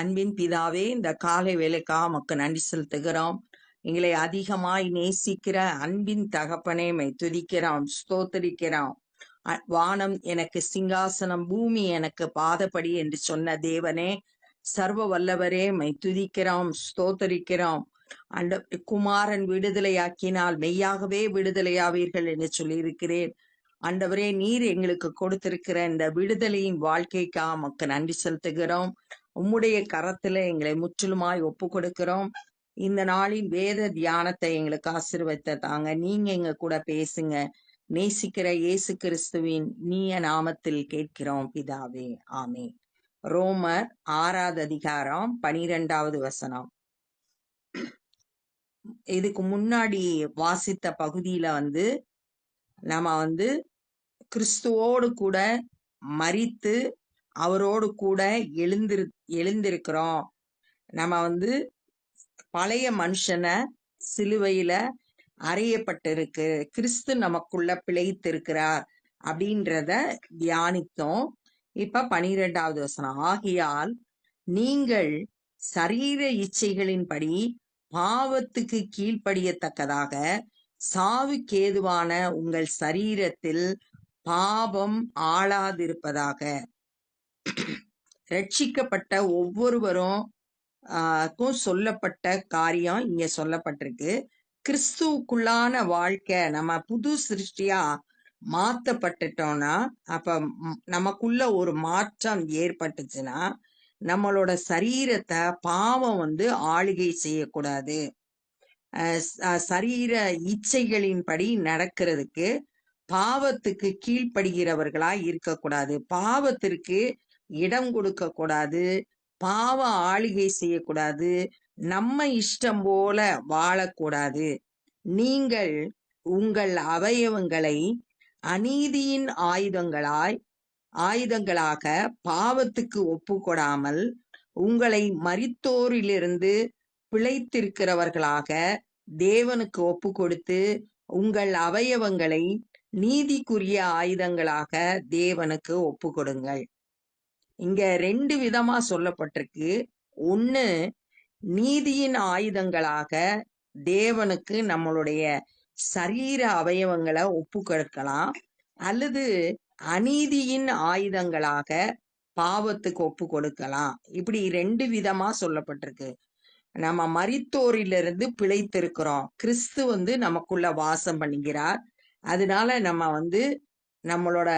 அன்பின் பிதாவே இந்த காலை வேலைக்கா மக்கு நன்றி செலுத்துகிறோம். எங்களை அதிகமாய் நேசிக்கிற அன்பின் தகப்பனே மை துதிக்கிறோம் ஸ்தோத்தரிக்கிறோம். வானம் எனக்கு சிங்காசனம் பூமி எனக்கு பாதப்படி என்று சொன்ன தேவனே சர்வ வல்லவரே மை துதிக்கிறோம் ஸ்தோத்தரிக்கிறோம். அண்ட குமாரன் விடுதலையாக்கினால் மெய்யாகவே விடுதலையாவீர்கள் என்று சொல்லியிருக்கிறேன். ஆண்டவரே நீர் எங்களுக்கு கொடுத்திருக்கிற இந்த விடுதலையின் வாழ்க்கைக்கா உமக்கு நன்றி செலுத்துகிறோம். உம்முடைய கரத்துல எங்களை முற்றிலுமாய் ஒப்பு கொடுக்கிறோம் இந்த நாளின் வேத தியானத்தை எங்களுக்கு ஆசீர்வதித்த தாங்க நீங்க எங்க கூட பேசுங்க. நேசிக்கிற இயேசு கிறிஸ்துவின் நீய நாமத்தில் கேட்கிறோம் பிதாவே. ஆமே ரோமர் ஆறாவது அதிகாரம் பனிரெண்டாவது வசனம். இதுக்கு முன்னாடி வாசித்த பகுதியில வந்து நம்ம வந்து கிறிஸ்துவோடு கூட மறித்து அவரோடு கூட எழுந்திரு எழுந்திருக்கிறோம். நம்ம வந்து பழைய மனுஷனை சிலுவையில அறையப்பட்டிருக்கு. கிறிஸ்து நமக்குள்ள பிழைத்திருக்கிறார் அப்படின்றத தியானித்தோம். இப்ப பனிரெண்டாவது வசனம். ஆகையால் நீங்கள் சரீர இச்சைகளின்படி பாவத்துக்கு கீழ்ப்படியத்தக்கதாக சாவுக்கேதுவான உங்கள் சரீரத்தில் பாவம் ஆளாதிருப்பதாக. ரட்சிக்கப்பட்ட ஒவ்வொருவரும் சொல்லப்பட்ட காரியம் இங்க சொல்லப்பட்டிருக்கு. கிறிஸ்துவுக்குள்ளான வாழ்க்கை நம்ம புது சிருஷ்டியா மாத்தப்பட்டுட்டோம்னா அப்ப நமக்குள்ள ஒரு மாற்றம் ஏற்பட்டுச்சுன்னா நம்மளோட சரீரத்தை பாவம் வந்து ஆளுகை செய்யக்கூடாது. அஹ் சரீர இச்சைகளின்படி நடக்கிறதுக்கு பாவத்துக்கு கீழ்ப்படுகிறவர்களா இருக்கக்கூடாது. பாவத்திற்கு இடம் கொடுக்க கூடாது பாவ ஆளிகை செய்யக்கூடாது நம்ம இஷ்டம் போல வாழக்கூடாது. நீங்கள் உங்கள் அவயவங்களை அநீதியின் ஆயுதங்களாய் ஆயுதங்களாக பாவத்துக்கு ஒப்புக்கொடாமல் உங்களை மரித்தோரிலிருந்து பிழைத்திருக்கிறவர்களாக தேவனுக்கு ஒப்பு கொடுத்து உங்கள் அவயவங்களை நீதிக்குரிய ஆயுதங்களாக தேவனுக்கு ஒப்பு கொடுங்கள் இங்க ரெண்டு விதமா சொல்லப்பட்டிருக்கு. ஒண்ணு நீதியின் ஆயுதங்களாக தேவனுக்கு நம்மளுடைய சரீர அவயவங்களை ஒப்பு கொடுக்கலாம் அல்லது அநீதியின் ஆயுதங்களாக பாவத்துக்கு ஒப்பு கொடுக்கலாம் இப்படி ரெண்டு விதமா சொல்லப்பட்டிருக்கு. நம்ம மரித்தோரிலிருந்து பிழைத்திருக்கிறோம். கிறிஸ்து வந்து நமக்குள்ள வாசம் பண்ணுகிறார். அதனால நம்ம வந்து நம்மளோட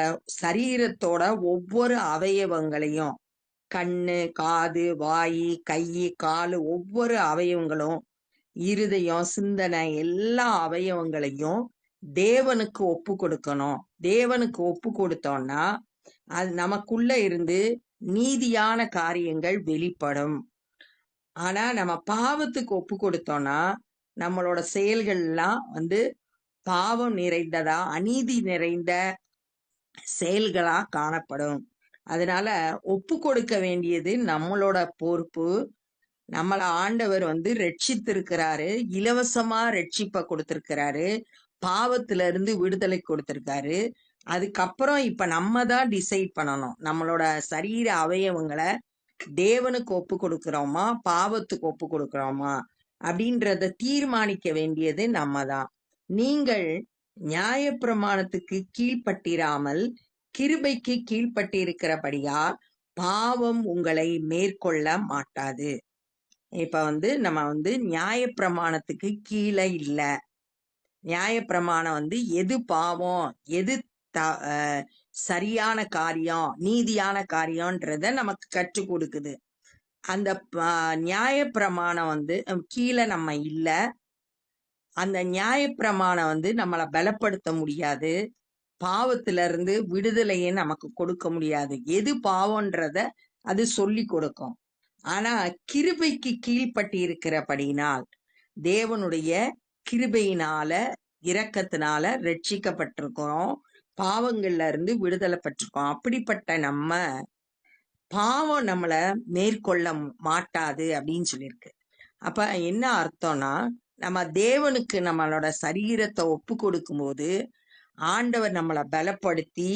சரீரத்தோட ஒவ்வொரு அவயவங்களையும் கண்ணு காது வாய் கை காலு ஒவ்வொரு அவயவங்களும் இருதயம் சிந்தனை எல்லா அவயவங்களையும் தேவனுக்கு ஒப்பு கொடுக்கணும். தேவனுக்கு ஒப்பு கொடுத்தோம்னா அது நமக்குள்ள இருந்து நீதியான காரியங்கள் வெளிப்படும். ஆனா நம்ம பாவத்துக்கு ஒப்பு கொடுத்தோம்னா நம்மளோட செயல்கள் எல்லாம் வந்து பாவம் நிறைந்ததா அநீதி நிறைந்த செயல்களா காணப்படும். அதனால ஒப்பு கொடுக்க வேண்டியது நம்மளோட பொறுப்பு. நம்மள ஆண்டவர் வந்து ரட்சித்திருக்கிறாரு இலவசமா ரட்சிப்பை கொடுத்திருக்கிறாரு பாவத்துல இருந்து விடுதலை கொடுத்திருக்காரு. அதுக்கப்புறம் இப்ப நம்ம தான் டிசைட் பண்ணணும். நம்மளோட சரீர அவயவங்களை தேவனுக்கு ஒப்பு கொடுக்கிறோமா பாவத்துக்கு ஒப்பு கொடுக்கிறோமா அப்படின்றத தீர்மானிக்க வேண்டியது நம்ம தான் நீங்கள் நியாயப்பிரமாணத்துக்கு கீழ்ப்பட்டிராமல் கிருபைக்கு கீழ்ப்பட்டிருக்கிறபடியா பாவம் உங்களை மேற்கொள்ள மாட்டாது. இப்ப வந்து நம்ம வந்து நியாயப்பிரமாணத்துக்கு கீழே இல்ல. நியாயப்பிரமாணம் வந்து எது பாவம் எது த அஹ் சரியான காரியம் நீதியான காரியம்ன்றத நமக்கு கற்றுக் கொடுக்குது. அந்த நியாயப்பிரமாணம் வந்து கீழே நம்ம இல்ல. அந்த நியாயப்பிரமாணம் வந்து நம்மளை பலப்படுத்த முடியாது. பாவத்துல இருந்து விடுதலையை நமக்கு கொடுக்க முடியாது. எது பாவம்ன்றத அது சொல்லி கொடுக்கும். ஆனா கிருபைக்கு கீழ்ப்பட்டு இருக்கிறபடினால் தேவனுடைய கிருபையினால இரக்கத்தினால ரட்சிக்கப்பட்டிருக்கிறோம் பாவங்கள்ல இருந்து விடுதலை பெற்றிருக்கோம். அப்படிப்பட்ட நம்ம பாவம் நம்மள மேற்கொள்ள மாட்டாது அப்படின்னு சொல்லியிருக்கு. அப்ப என்ன அர்த்தம்னா நம்ம தேவனுக்கு நம்மளோட சரீரத்தை ஒப்பு கொடுக்கும்போது ஆண்டவர் நம்மளை பலப்படுத்தி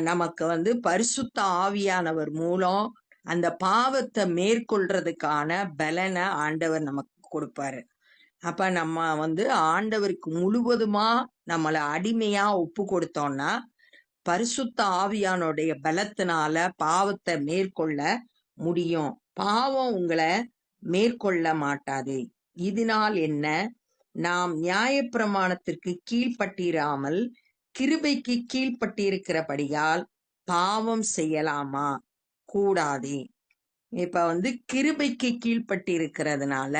நமக்கு வந்து பரிசுத்த ஆவியானவர் மூலம் அந்த பாவத்தை மேற்கொள்றதுக்கான பலனை ஆண்டவர் நமக்கு கொடுப்பாரு. அப்ப நம்ம வந்து ஆண்டவருக்கு முழுவதுமா நம்மளை அடிமையா ஒப்பு கொடுத்தோம்னா பரிசுத்த ஆவியானுடைய பலத்தினால பாவத்தை மேற்கொள்ள முடியும். பாவம் உங்களை மேற்கொள்ள மாட்டாது. இதனால் என்ன? நாம் நியாயப்பிரமாணத்திற்கு கீழ்ப்பட்டிராமல் கிருபைக்கு கீழ்ப்பட்டிருக்கிறபடியால் பாவம் செய்யலாமா? கூடாது. இப்ப வந்து கிருபைக்கு கீழ்ப்பட்டிருக்கிறதுனால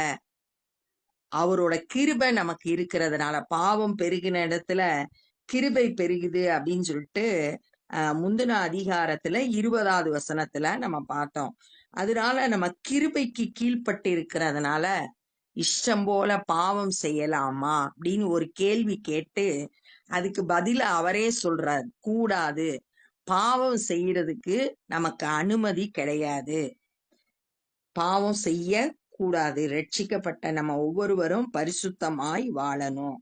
அவரோட கிருபை நமக்கு இருக்கிறதுனால பாவம் பெருகின இடத்துல கிருபை பெருகுது அப்படின்னு சொல்லிட்டு அஹ், முந்தின அதிகாரத்துல இருபதாவது வசனத்துல நம்ம பார்த்தோம். அதனால நம்ம கிருபைக்கு கீழ்ப்பட்டு இருக்கிறதுனால இஷ்டம் போல பாவம் செய்யலாமா? அப்படின்னு ஒரு கேள்வி கேட்டு அதுக்கு பதில அவரே சொல்றார் கூடாது. பாவம் செய்யறதுக்கு நமக்கு அனுமதி கிடையாது. பாவம் செய்ய கூடாது ரட்சிக்கப்பட்ட நம்ம ஒவ்வொருவரும் பரிசுத்தமாய் வாழணும்.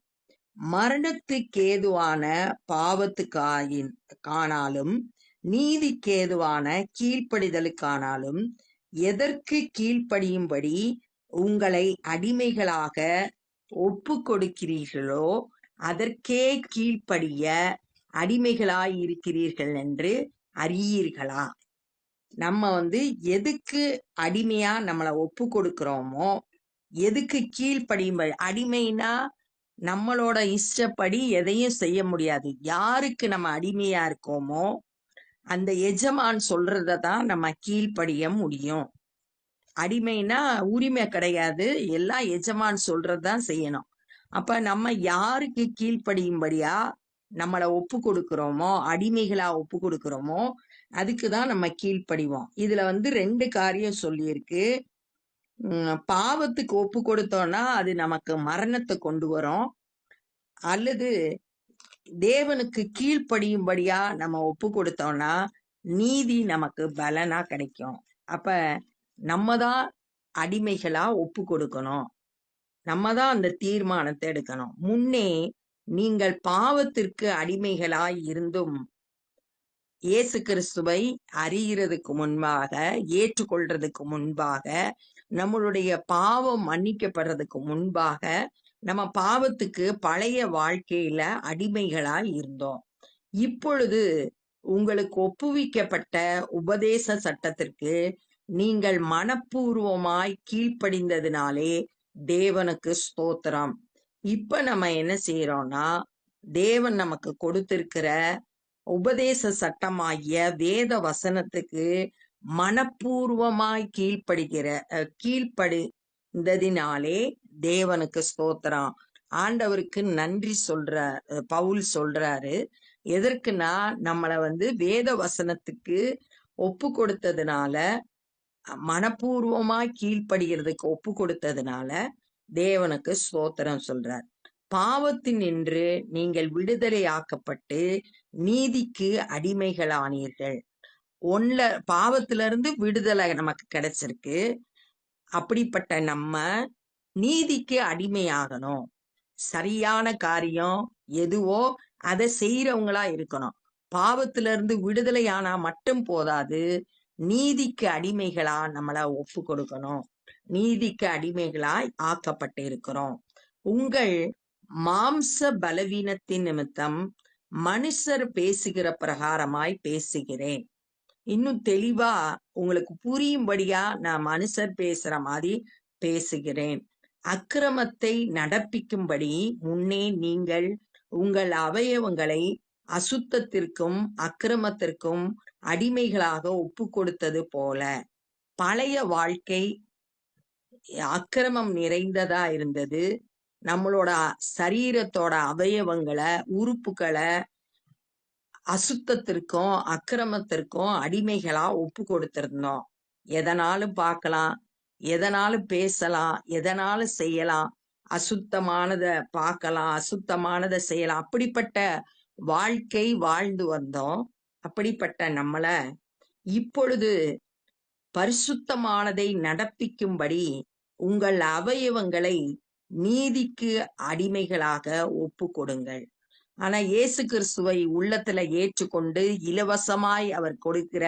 மரணத்துக்கேதுவான பாவத்துக்காயின் காணாலும் நீதிக்கேதுவான கீழ்ப்படிதலுக்கானாலும் எதற்கு கீழ்ப்படியும்படி உங்களை அடிமைகளாக ஒப்பு கொடுக்கிறீர்களோ அதற்கே கீழ்ப்படிய அடிமைகளாய் இருக்கிறீர்கள் என்று அறியீர்களா? நம்ம வந்து எதுக்கு அடிமையா நம்மளை ஒப்பு கொடுக்கிறோமோ எதுக்கு கீழ்ப்படியும் அடிமைனா நம்மளோட இஷ்டப்படி எதையும் செய்ய முடியாது. யாருக்கு நம்ம அடிமையா இருக்கோமோ அந்த எஜமான் சொல்றத தான் நம்ம கீழ்ப்படிய முடியும். அடிமைனா உரிமை கிடையாது. எல்லாம் எஜமான் சொல்றதுதான் செய்யணும். அப்ப நம்ம யாருக்கு கீழ்ப்படியும்படியா நம்மளை ஒப்பு கொடுக்கிறோமோ அடிமைகளா ஒப்பு கொடுக்கிறோமோ அதுக்கு தான் நம்ம கீழ்ப்படிவோம். இதுல வந்து ரெண்டு காரியம் சொல்லியிருக்கு. பாவத்துக்கு ஒப்பு கொடுத்தோம்னா அது நமக்கு மரணத்தை கொண்டு வரும். அல்லது தேவனுக்கு கீழ்ப்படியும்படியா நம்ம ஒப்பு கொடுத்தோம்னா நீதி நமக்கு பலனா கிடைக்கும். அப்ப நம்ம தான் அடிமைகளா ஒப்பு கொடுக்கணும். நம்ம தான் அந்த தீர்மானத்தை எடுக்கணும். முன்னே நீங்கள் பாவத்திற்கு அடிமைகளாய் இருந்தும் இயேசு கிறிஸ்துவை அறிகிறதுக்கு முன்பாக ஏற்றுக்கொள்றதுக்கு முன்பாக நம்மளுடைய பாவம் மன்னிக்கப்படுறதுக்கு முன்பாக நம்ம பாவத்துக்கு பழைய வாழ்க்கையில அடிமைகளாய் இருந்தோம். இப்பொழுது உங்களுக்கு ஒப்புவிக்கப்பட்ட உபதேச சட்டத்திற்கு நீங்கள் மனப்பூர்வமாய் கீழ்ப்படிந்ததுனாலே தேவனுக்கு ஸ்தோத்திரம். இப்ப நம்ம என்ன செய்யறோம்னா தேவன் நமக்கு கொடுத்திருக்கிற உபதேச சட்டமாகிய வேத வசனத்துக்கு மனப்பூர்வமாய் கீழ்ப்படுகிற அஹ், கீழ்ப்படிந்ததினாலே தேவனுக்கு ஸ்தோத்திரம். ஆண்டவருக்கு நன்றி சொல்ற பவுல் சொல்றாரு. எதற்குன்னா நம்மளை வந்து வேத வசனத்துக்கு ஒப்பு கொடுத்ததுனால மனப்பூர்வமாய் கீழ்ப்படுகிறதுக்கு ஒப்பு கொடுத்ததுனால தேவனுக்கு ஸ்தோத்திரம் சொல்றார். பாவத்தின் நின்று நீங்கள் விடுதலையாக்கப்பட்டு நீதிக்கு அடிமைகளானீர்கள். ஒன்ல பாவத்திலிருந்து விடுதலை நமக்கு கிடைச்சிருக்கு. அப்படிப்பட்ட நம்ம நீதிக்கு அடிமையாகணும். சரியான காரியம் எதுவோ அதை செய்யறவங்களா இருக்கணும். பாவத்திலிருந்து விடுதலையானா மட்டும் போதாது. நீதிக்கு அடிமைகளா நம்மள ஒப்பு கொடுக்கணும். நீதிக்கு அடிமைகளாய் ஆக்கப்பட்டு இருக்கிறோம். உங்கள் மாம்ச பலவீனத்தின் நிமித்தம் மனுஷர் பேசுகிற பிரகாரமாய் பேசுகிறேன். இன்னும் தெளிவா உங்களுக்கு புரியும்படியா நான் மனுஷர் பேசுற மாதிரி பேசுகிறேன். அக்கிரமத்தை நடப்பிக்கும்படி முன்னே நீங்கள் உங்கள் அவயவங்களை அசுத்தத்திற்கும் அக்கிரமத்திற்கும் அடிமைகளாக ஒப்பு கொடுத்தது போல பழைய வாழ்க்கை அக்கிரமம் நிறைந்ததா இருந்தது. நம்மளோட சரீரத்தோட அவயவங்களை உறுப்புகளை அசுத்தத்திற்கும் அக்கிரமத்திற்கும் அடிமைகளா ஒப்பு கொடுத்திருந்தோம் எதனாலும் பார்க்கலாம் எதனாலும் பேசலாம் எதனாலும் செய்யலாம் அசுத்தமானத பார்க்கலாம் அசுத்தமானதை செய்யலாம். அப்படிப்பட்ட வாழ்க்கை வாழ்ந்து வந்தோம். அப்படிப்பட்ட நம்மள இப்பொழுது பரிசுத்தமானதை நடப்பிக்கும்படி உங்கள் அவயவங்களை நீதிக்கு அடிமைகளாக ஒப்பு கொடுங்கள் ஆனா இயேசு கிறிஸ்துவை உள்ளத்துல ஏற்றுக்கொண்டு இலவசமாய் அவர் கொடுக்கிற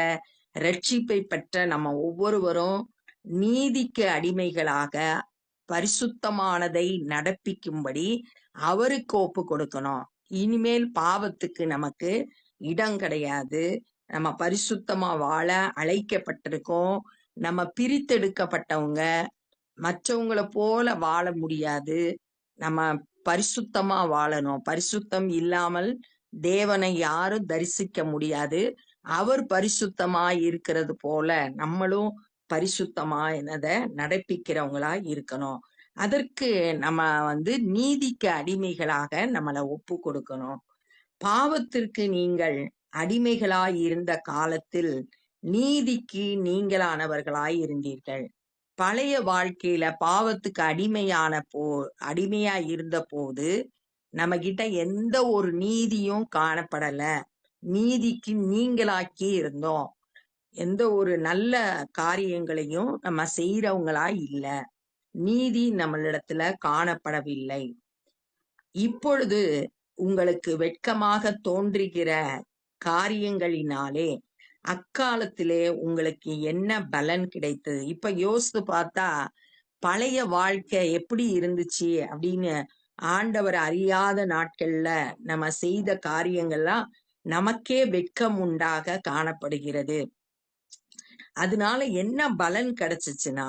ரட்சிப்பை பெற்ற நம்ம ஒவ்வொருவரும் நீதிக்கு அடிமைகளாக பரிசுத்தமானதை நடப்பிக்கும்படி அவருக்கு ஒப்பு கொடுக்கணும் இனிமேல் பாவத்துக்கு நமக்கு இடம் கிடையாது. நம்ம பரிசுத்தமா வாழ அழைக்கப்பட்டிருக்கோம். நம்ம பிரித்தெடுக்கப்பட்டவங்க. மற்றவங்கள போல வாழ முடியாது. நம்ம பரிசுத்தமா வாழணும். பரிசுத்தம் இல்லாமல் தேவனை யாரும் தரிசிக்க முடியாது. அவர் பரிசுத்தமா இருக்கிறது போல நம்மளும் பரிசுத்தமா என்னத நடப்பிக்கிறவங்களா இருக்கணும். அதற்கு நம்ம வந்து நீதிக்கு அடிமைகளாக நம்மளை ஒப்பு கொடுக்கணும். பாவத்திற்கு நீங்கள் அடிமைகளாய் இருந்த காலத்தில் நீதிக்கு நீங்களானவர்களாய் இருந்தீர்கள். பழைய வாழ்க்கையில பாவத்துக்கு அடிமையான போ அடிமையா இருந்த போது நம்ம கிட்ட எந்த ஒரு நீதியும் காணப்படல. நீதிக்கு நீங்களாக்கி இருந்தோம். எந்த ஒரு நல்ல காரியங்களையும் நம்ம செய்யறவங்களா இல்லை. நீதி நம்மளிடத்துல காணப்படவில்லை. இப்பொழுது உங்களுக்கு வெட்கமாக தோன்றுகிற காரியங்களினாலே அக்காலத்திலே உங்களுக்கு என்ன பலன் கிடைத்தது? இப்ப யோசித்து பார்த்தா பழைய வாழ்க்கை எப்படி இருந்துச்சு அப்படின்னு ஆண்டவர் அறியாத நாட்கள்ல நம்ம செய்த காரியங்கள்லாம் நமக்கே வெட்கம் உண்டாக காணப்படுகிறது. அதனால என்ன பலன் கிடைச்சிச்சுன்னா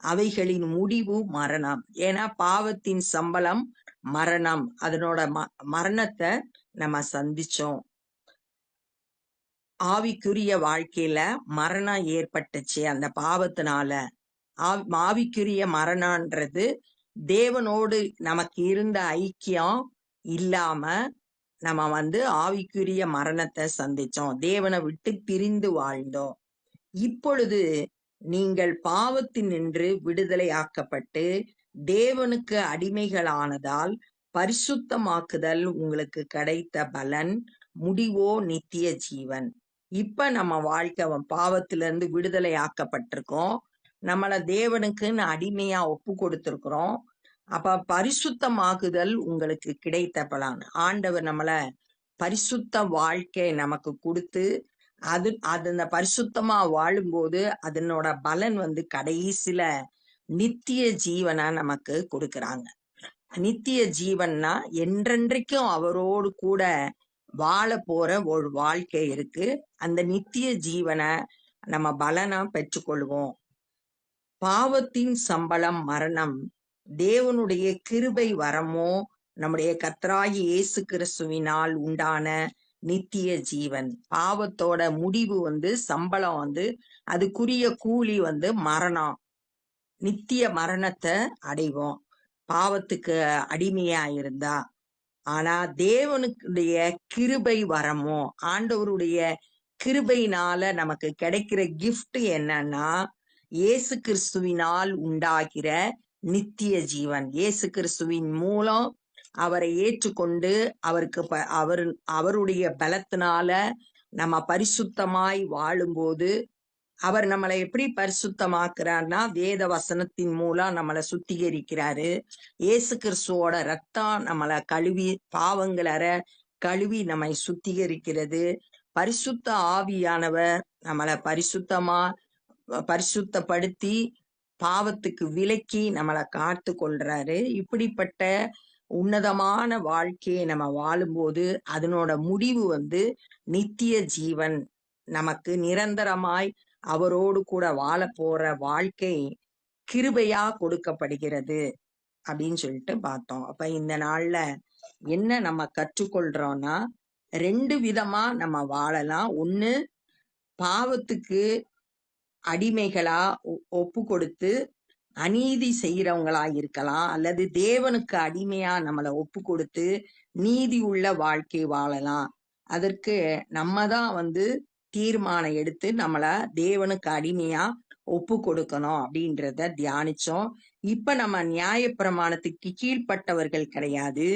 அவைகளின் முடிவு மரணம். ஏன்னா பாவத்தின் சம்பளம் மரணம். அதனோட ம மரணத்தை நம்ம சந்திச்சோம். ஆவிக்குரிய வாழ்க்கையில மரணம் ஏற்பட்டுச்சு அந்த பாவத்தினால. ஆவி- ஆவிக்குரிய மரணன்றது தேவனோடு நமக்கு இருந்த ஐக்கியம் இல்லாம நம்ம வந்து ஆவிக்குரிய மரணத்தை சந்திச்சோம். தேவனை விட்டு பிரிந்து வாழ்ந்தோம். இப்பொழுது நீங்கள் பாவத்தினின்று விடுதலையாக்கப்பட்டு தேவனுக்கு அடிமைகளானதால் பரிசுத்தமாக்குதல் உங்களுக்கு கிடைத்த பலன் முடிவோ நித்திய ஜீவன். இப்ப நம்ம வாழ்க்கை பாவத்திலிருந்து விடுதலை ஆக்கப்பட்டிருக்கோம் நம்மள தேவனுக்குன்னு அடிமையா ஒப்பு கொடுத்திருக்கிறோம். அப்ப பரிசுத்தமாகுதல் உங்களுக்கு கிடைத்த பலன். ஆண்டவர் நம்மள பரிசுத்த வாழ்க்கை நமக்கு கொடுத்து அது அது அந்த பரிசுத்தமா வாழும்போது அதனோட பலன் வந்து கடைசியில நித்திய ஜீவனா நமக்கு கொடுக்கறாங்க. நித்திய ஜீவன்னா என்றென்றைக்கும் அவரோடு கூட வாழ போற ஒரு வாழ்க்கை இருக்கு. அந்த நித்திய ஜீவனை நம்ம பலனா பெற்றுக்கொள்வோம். பாவத்தின் சம்பளம் மரணம் தேவனுடைய கிருபை வரமோ நம்முடைய கத்ராகி இயேசு கிறிஸ்துவினால் உண்டான நித்திய ஜீவன். பாவத்தோட முடிவு வந்து சம்பளம் வந்து அதுக்குரிய கூலி வந்து மரணம். நித்திய மரணத்தை அடைவோம். பாவத்துக்கு அடிமையா இருந்தா. ஆனா தேவனுடைய கிருபை வரமோ ஆண்டவருடைய கிருபையினால நமக்கு கிடைக்கிற கிஃப்ட் என்னன்னா இயேசு கிறிஸ்துவினால் உண்டாகிற நித்திய ஜீவன். இயேசு கிறிஸ்துவின் மூலம் அவரை ஏற்றுக்கொண்டு அவருக்கு ப- அவர் அவருடைய பலத்தினால நம்ம பரிசுத்தமாய் வாழும்போது அவர் நம்மளை எப்படி பரிசுத்தமாக்குறார்னா வேத வசனத்தின் மூலம் நம்மளை சுத்திகரிக்கிறாரு. இயேசு கிறிஸ்துவோட ரத்தம் நம்மளை கழுவி பாவங்களற கழுவி நம்மை சுத்திகரிக்கிறது. பரிசுத்த ஆவியானவர் நம்மளை பரிசுத்தமா பரிசுத்தப்படுத்தி பாவத்துக்கு விலக்கி நம்மளை காத்து கொள்றாரு இப்படிப்பட்ட உன்னதமான வாழ்க்கையை நம்ம வாழும்போது அதனோட முடிவு வந்து நித்திய ஜீவன். நமக்கு நிரந்தரமாய் அவரோடு கூட வாழ போற வாழ்க்கை கிருபையா கொடுக்கப்படுகிறது அப்படின்னு சொல்லிட்டு பார்த்தோம். அப்ப இந்த நாள்ல என்ன நம்ம கற்றுக்கொள்றோம்னா ரெண்டு விதமா நம்ம வாழலாம். ஒண்ணு பாவத்துக்கு அடிமைகளா ஒ- ஒப்பு கொடுத்து அநீதி செய்யறவங்களா இருக்கலாம் அல்லது தேவனுக்கு அடிமையா நம்மளை ஒப்பு கொடுத்து நீதி உள்ள வாழ்க்கை வாழலாம். அதற்கு நம்ம தான் வந்து தீர்மானம் எடுத்து நம்மள தேவனுக்கு அடிமையா ஒப்பு கொடுக்கணும் அப்படின்றத தியானிச்சோம். இப்ப நம்ம நியாயப்பிரமாணத்துக்கு கீழ்ப்பட்டவர்கள் கிடையாது.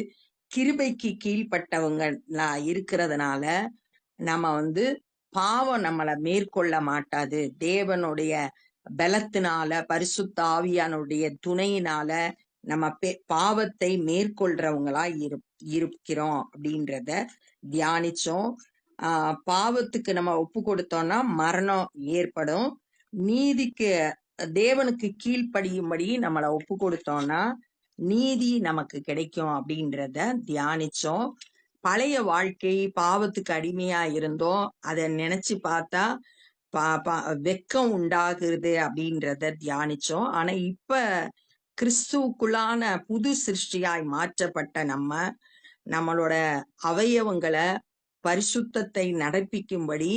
கிருபைக்கு கீழ்பட்டவங்களா இருக்கிறதுனால நம்ம வந்து பாவம் நம்மளை மேற்கொள்ள மாட்டாது. தேவனுடைய பலத்தினால பரிசுத்த ஆவியானுடைய துணையினால நம்ம பாவத்தை மேற்கொள்றவங்களா இரு இருக்கிறோம் அப்படின்றத தியானிச்சோம். ஆஹ் பாவத்துக்கு நம்ம ஒப்பு கொடுத்தோம்னா மரணம் ஏற்படும். நீதிக்கு தேவனுக்கு கீழ்ப்படியும்படி நம்மளை ஒப்பு கொடுத்தோம்னா நீதி நமக்கு கிடைக்கும் அப்படின்றத தியானிச்சோம். பழைய வாழ்க்கை பாவத்துக்கு அடிமையா இருந்தோம். அதை நினைச்சு பார்த்தா வெக்கம் உண்டாகுது அப்படின்றத தியானிச்சோம். ஆனா இப்ப கிறிஸ்துவுக்குள்ளான புது சிருஷ்டியாய் மாற்றப்பட்ட நம்ம நம்மளோட அவயவங்களை பரிசுத்தத்தை நடப்பிக்கும்படி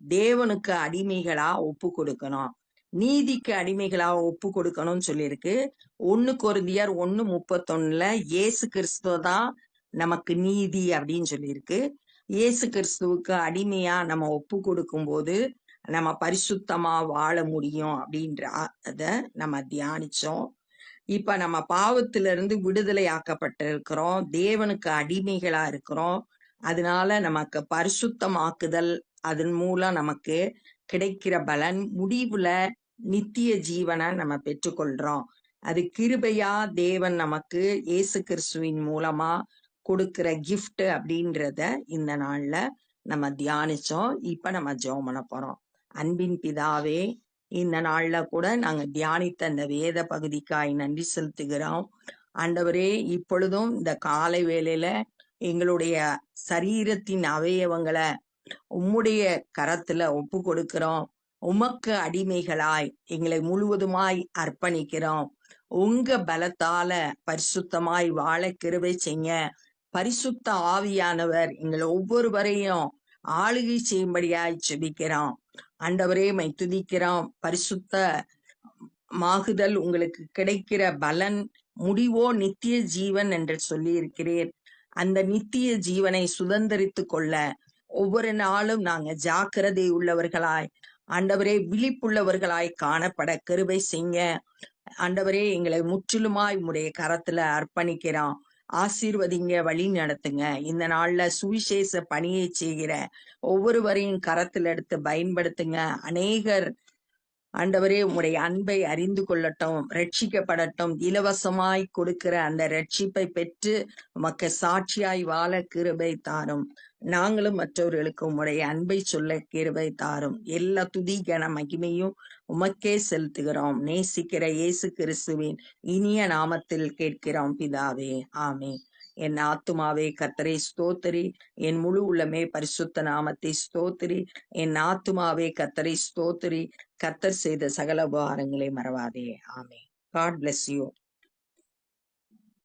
தேவனுக்கு அடிமைகளா ஒப்பு கொடுக்கணும். நீதிக்கு அடிமைகளா ஒப்பு கொடுக்கணும்னு சொல்லியிருக்கு. ஒன்னு கொருந்தியர் ஒன்னு முப்பத்தொன்னுல இயேசு கிறிஸ்துவ தான் நமக்கு நீதி அப்படின்னு சொல்லியிருக்கு. இயேசு கிறிஸ்துவுக்கு அடிமையா நம்ம ஒப்பு கொடுக்கும் போது நம்ம பரிசுத்தமா வாழ முடியும் அப்படின்ற அத நம்ம தியானிச்சோம். இப்ப நம்ம பாவத்திலிருந்து விடுதலை ஆக்கப்பட்டிருக்கிறோம் தேவனுக்கு அடிமைகளா இருக்கிறோம். அதனால நமக்கு பரிசுத்தமாக்குதல் அதன் மூலம் நமக்கு கிடைக்கிற பலன் முடிவுல நித்திய ஜீவனை நம்ம பெற்றுக்கொள்றோம். அது கிருபையா தேவன் நமக்கு இயேசு கிறிஸ்துவின் மூலமா கொடுக்கிற கிஃப்ட் அப்படின்றத இந்த நாள்ல நம்ம தியானிச்சோம். இப்ப நம்ம ஜெபம் பண்ண போறோம். அன்பின் பிதாவே இந்த நாள்ல கூட நாங்க தியானித்த அந்த வேத பகுதிக்காய் நன்றி செலுத்துகிறோம். ஆண்டவரே இப்பொழுதும் இந்த காலை வேளையில எங்களுடைய சரீரத்தின் அவயவங்களை உம்முடைய கரத்துல ஒப்பு கொடுக்கிறோம். உமக்கு அடிமைகளாய் எங்களை முழுவதுமாய் அர்ப்பணிக்கிறோம். உங்க பலத்தால பரிசுத்தமாய் வாழ கிருவை செய்ய பரிசுத்த ஆவியானவர் எங்களை ஒவ்வொருவரையும் ஆளுகை செய்யும்படியாய் செபிக்கிறோம் ஆண்டவரே மை துதிக்கிறோம். பரிசுத்த மாகுதல் உங்களுக்கு கிடைக்கிற பலன் முடிவோ நித்திய ஜீவன் என்று சொல்லி இருக்கிறேன் அந்த நித்திய ஜீவனை சுதந்திரித்து கொள்ள ஒவ்வொரு நாளும் நாங்க ஜாக்கிரதை உள்ளவர்களாய் ஆண்டவரே விழிப்புள்ளவர்களாய் காணப்பட கருவை செய்ய. ஆண்டவரே எங்களை முற்றிலுமாய் உடைய கரத்துல அர்ப்பணிக்கிறோம். ஆசீர்வதிங்க வழி நடத்துங்க. இந்த நாள்ல சுவிசேஷ பணியை செய்கிற ஒவ்வொருவரையும் கரத்தில் எடுத்து பயன்படுத்துங்க. அநேகர் ஆண்டவரே உங்களுடைய அன்பை அறிந்து கொள்ளட்டும் ரட்சிக்கப்படட்டும். இலவசமாய் கொடுக்கிற அந்த ரட்சிப்பை பெற்று உமக்கு சாட்சியாய் வாழ கிருபை தாரும். நாங்களும் மற்றவர்களுக்கு உம்முடைய அன்பை சொல்ல கிருபை தாரும் எல்லா துதி கன மகிமையும் உமக்கே செலுத்துகிறோம். நேசிக்கிற இயேசு கிறிஸ்துவின் இனிய நாமத்தில் கேட்கிறோம் பிதாவே. ஆமே என் ஆத்துமாவே கத்தரை ஸ்தோத்திரி. என் முழு உள்ளமே பரிசுத்த நாமத்தை ஸ்தோத்திரி. என் ஆத்துமாவே கத்தரை ஸ்தோத்திரி. கத்தர் செய்த சகல உபகாரங்களை மறவாதே. ஆமே காட் பிளஸ் யூ